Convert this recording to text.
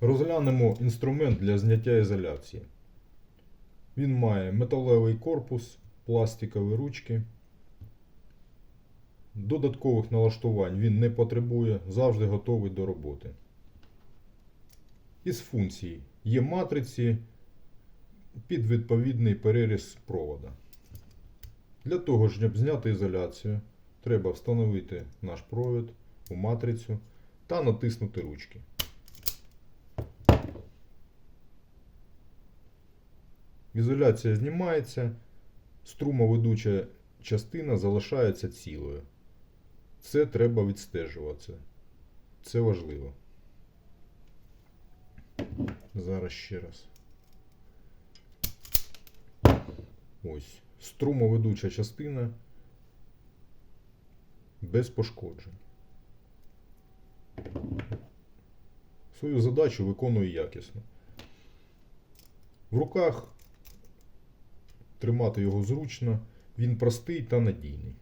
Розглянемо інструмент для зняття ізоляції. Він має металевий корпус, пластикові ручки. Додаткових налаштувань він не потребує, завжди готовий до роботи. Із функцій є матриці під відповідний переріз провода. Для того, щоб зняти ізоляцію, треба встановити наш провід у матрицю та натиснути ручки. Ізоляція знімається, струмоведуча частина залишається цілою. Це треба відстежувати. Це важливо. Зараз ще раз. Ось. Струмоведуча частина без пошкоджень. Свою задачу виконує якісно. В руках тримати його зручно, він простий та надійний.